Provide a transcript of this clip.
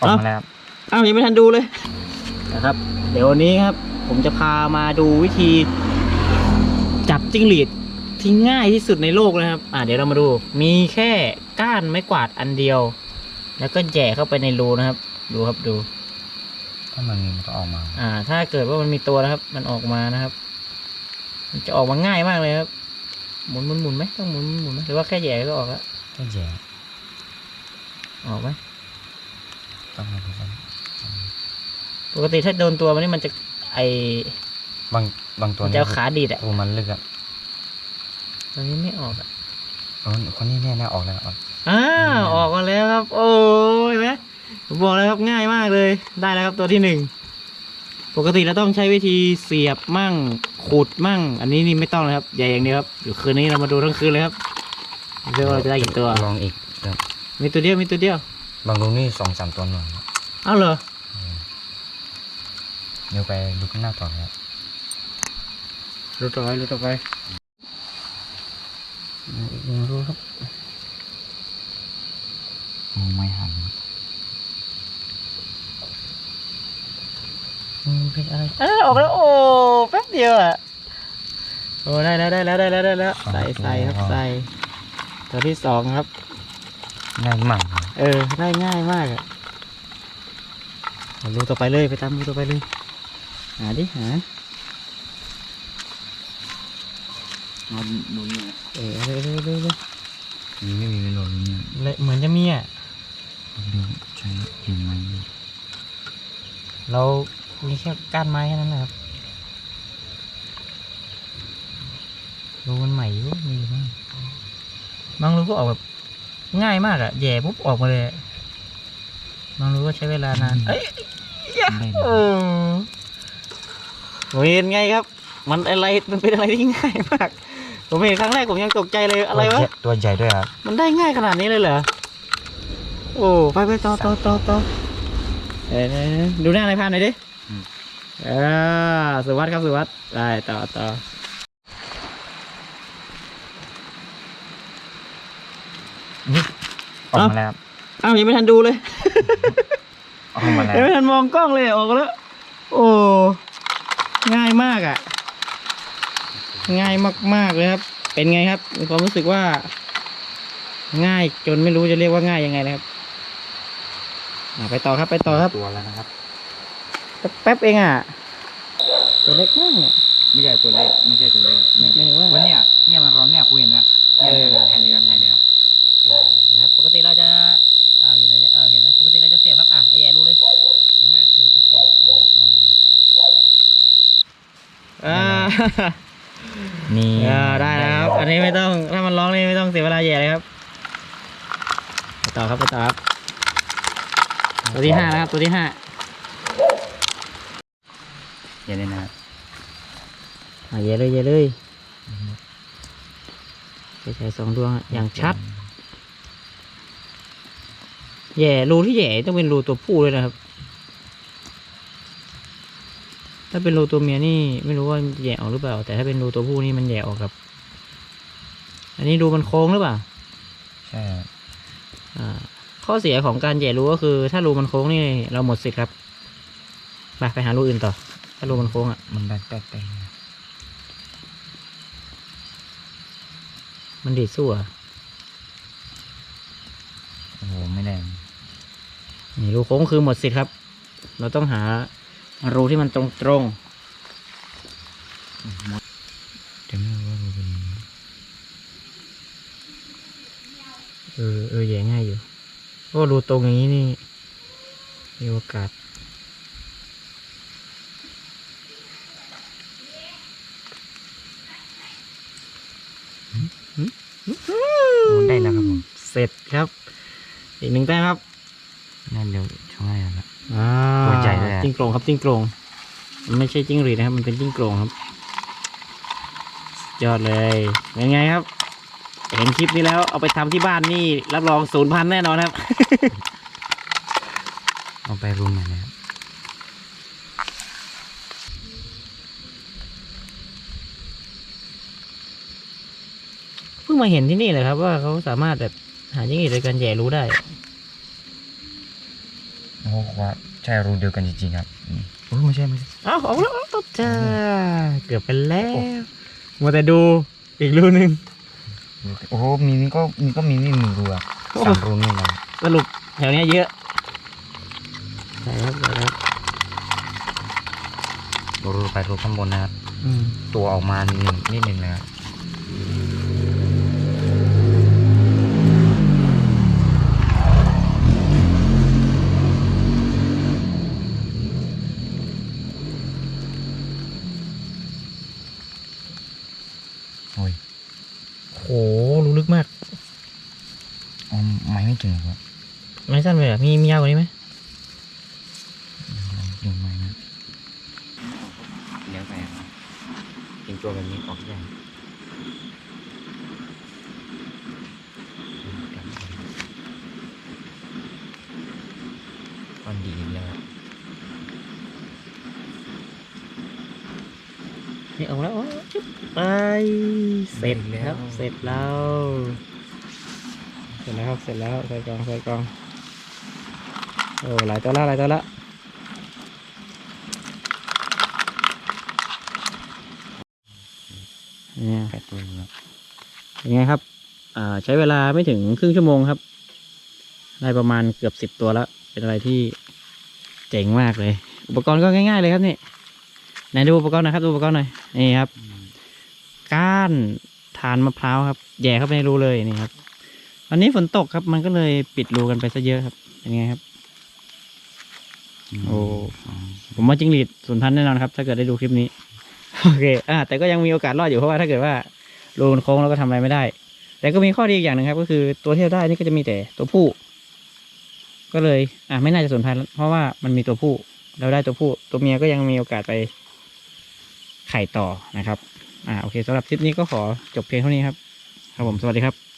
ออกมาแล้วครับอ้าวยังไม่ทันดูเลยนะครับ เดี๋ยววันนี้ครับ ผมจะพามาดูวิธี จับจิ้งหรีดที่ง่ายที่สุดในโลกเลยครับ อ่าเดี๋ยวเรามาดู มีแค่ก้านไม้กวาดอันเดียว แล้วก็แหย่เข้าไปในรูนะครับ ดูครับดู ถ้ามันมีมันก็ออกมา อ่า ถ้าเกิดว่ามันมีตัวนะครับ มันออกมานะครับ มันจะออกมาง่ายมากเลยครับ หมุนหมุนหมุนไหมต้องหมุนหมุนไหมหรือว่าแค่แหย่ก็ออกแล้วก็แย่ออกไหม ต้องมาดูกันปกติถ้าโดนตัวมันนี่มันจะไอบางบางตัวมันจะเอาขาดีดอะตัวมันลึกอะตอนนี้ไม่ออกอะเออคนนี้เนี่ยน่าออกแล้วออกอ้าวออกมาแล้วครับ โอ้ยไหมผมบอกแล้วครับง่ายมากเลย ได้แล้วครับตัวที่หนึ่งปกติเราต้องใช้วิธีเสียบมั่งขุดมั่ง อันนี้นี่ไม่ต้องเลยครับใหญ่อย่างเดียวครับเดี๋ยวคืนนี้เรามาดูทั้งคืนเลยครับเดี๋ยวเราจะได้กี่ตัวลองอีกครับมีตัวเดียวมีตัวเดียว บางรูนี่สองสามตัวหน่อยครับเอ้าเหรอเดี๋ยวไปดูข้างหน้าต่อครับรู้ต่อไปรู้ต่อไปอีกหนึ่งรูครับมองไม่หันอืมเป็นอะไรอ้าออกแล้วโอ้แป๊บเดียวอะโอ้ได้แล้วได้แล้วได้แล้วได้แล้วใส่ใส่ครับใส่ตัวที่สองครับง่ายมาก เออ ได้ง่ายมากอะเอารูต่อไปเลยไปตามรูต่อไปเลย หาดิหานอนนุ่นเนี่ยเออเอาเลยเลยเลยเลยมีไม่มีเมนูเนี่ยเลยเหมือนจะมีอะดูใช้เห็นไหมเรามีแค่ก้านไม้แค่นั้นนะครับรูมันใหม่อยู่มีอยู่บ้างบางรูก็ออกแบบ ง่ายมากอะแหย่ปุ๊บออกมาเลยอะบางรูก็ใช้เวลานาน เอ้ยยะได้เออผมเห็นไงครับ มันอะไรมันเป็นอะไรที่ง่ายมาก ผมเห็นครั้งแรกผมยังตกใจเลยอะไรวะ ตัวใหญ่ด้วยครับ มันได้ง่ายขนาดนี้เลยเหรอ โอ้ ไปไปต่อต่อต่อต่อเอ้ยดูหน้าในายพานหน่อยดิเออสุวัสดิ์ครับสุวัสดิ์ได้ต่อต่อ ออกมาแล้วครับอ้าวยังไม่ทันดูเลยออกมาแล้วยังไม่ทันมองกล้องเลยออกแล้ว โอ้ง่ายมากอะ ง่ายมากๆเลยครับ เป็นไงครับมีความรู้สึกว่า ง่ายจนไม่รู้จะเรียกว่าง่ายยังไงนะครับอะไปต่อครับไปต่อครับตัวแล้วนะครับแป๊บๆเองอะตัวเล็กมากเนี่ยไม่ใช่ตัวเล็กไม่ใช่ตัวเล็กไม่ไม่ถึงว่าวันเนี้ยเนี่ยมันร้องเนี่ย นี่อ่าได้แล้วครับ อันนี้ไม่ต้องถ้ามันร้องนี่ไม่ต้องเสียเวลาแย่เลยครับไปต่อครับไปต่อครับ ตัวที่ห้านะครับตัวที่ห้าอย่าเลยนะครับอะแย่เลยแย่เลยใช้สองดวงอะอย่างชัด แย่รูที่แย่ต้องเป็นรูตัวผู้เลยนะครับ ถ้าเป็นรูตัวเมียนี่ไม่รู้ว่ามันจะแย่ออกหรือเปล่า แต่ถ้าเป็นรูตัวผู้นี่มันแย่ออกครับ อันนี้รูมันโค้งหรือเปล่า ใช่ครับอ่าข้อเสียของการแย่รูก็คือ ถ้ารูมันโค้งนี่เราหมดสิทธิ์ครับไปไปหารูอื่นต่อ ถ้ารูมันโค้งอะ มันได้แป๊บๆมันดีดสู้อะโอ้โหไม่ได้นี่รูโค้งคือหมดสิทธิ์ครับ เราต้องหา รูที่มันตรงตรงแต่ไม่รู้ว่ามันเป็นยังไงๆเออเออแย่ง่ายอยู่เพราะว่ารูตรงอย่างนี้นี่มีโอกาสโอ้ได้แล้วครับผมเสร็จครับ อีกหนึ่งแต้มครับนั่นเดี๋ยวช่วยแล้ว อ่าตัวใหญ่เลยอะ จิ้งโกรงครับจิ้งโกรงมันไม่ใช่จิ้งหรีดนะครับ มันเป็นจิ้งโกรงครับ ยอดเลยเป็นไงครับ เห็นคลิปนี้แล้วเอาไปทำที่บ้านนี่รับรองศูนย์พันแน่นอนครับ เอาไปรุมหน่อยนะครับเพิ่งมาเห็นที่นี่เลยครับว่าเขาสามารถแบบหาจิ้งหรีดโดยการแหย่รู้ได้ โอ้โหว่าใช่รูเดียวกันจริงๆครับอืมโอ้ไม่ใช่ไม่ใช่เอ้าออกแล้วออกจ้าเกือบไปแล้วมัวแต่ดูอีกรูหนึ่งโอ้โหมีมีก็มีก็มีไม่มีรูอะโอ้สามรูนี่นะสรุปแถวเนี้ยเยอะใช่ครับใช่ครับรูไปรูข้างบนนะครับอืมตัวออกมานิดหนึ่งนิดหนึ่งนะครับ ยโหรูลึกมากอ๋อไม่ไม่ถึงครับไม่สั้นไปเหรอมีมียาวกว่านี้ไหมยังไม่นะแล้วแต่ครับกินตัวแบบนี้ออกยากก้อนดีอีกแล้ว นี่ออกแล้วอ๋อจุ๊บไปเสร็จแล้วเสร็จแล้ว เสร็จแล้วครับเสร็จแล้วใส่กล่องใส่กล่องโอ้หลายตัวละหลายตัวละเนี่ยแปดตัวแล้วเป็นไงครับอ่าใช้เวลาไม่ถึงครึ่งชั่วโมงครับ ได้ประมาณเกือบสิบตัวแล้ว เป็นอะไรที่เจ๋งมากเลย อุปกรณ์ก็ง่าย ๆ เลยครับนี่ ไหนดูอุปกรณ์หนะครับดูอุปกรณ์หน่อยนี่ครับ ก้านทานมะพร้าวครับแหย่เข้าไปในรูเลยนี่ครับวันนี้ฝนตกครับ มันก็เลยปิดรูกันไปซะเยอะครับเป็นไงครับโอ้ผมว่าจิ้งหรีดสูญพันธุ์แน่นอนครับ ถ้าเกิดได้ดูคลิปนี้โอเคอ่าแต่ก็ยังมีโอกาสรอดอยู่เพราะว่าถ้าเกิดว่ารูมันโค้งแล้วก็ทำอะไรไม่ได้ แต่ก็มีข้อดีอีกอย่างหนึ่งครับ ก็คือตัวที่เราได้นี่ก็จะมีแต่ตัวผู้ ก็เลย อ่าไม่น่าจะสูญพันธุ์แล้วเพราะว่ามันมีตัวผู้เราได้ตัวผู้ ตัวเมียก็ยังมีโอกาสไป ไข่ต่อนะครับ อ่า โอเคสำหรับคลิปนี้ก็ขอจบเพียงเท่านี้ครับ ครับผม สวัสดีครับ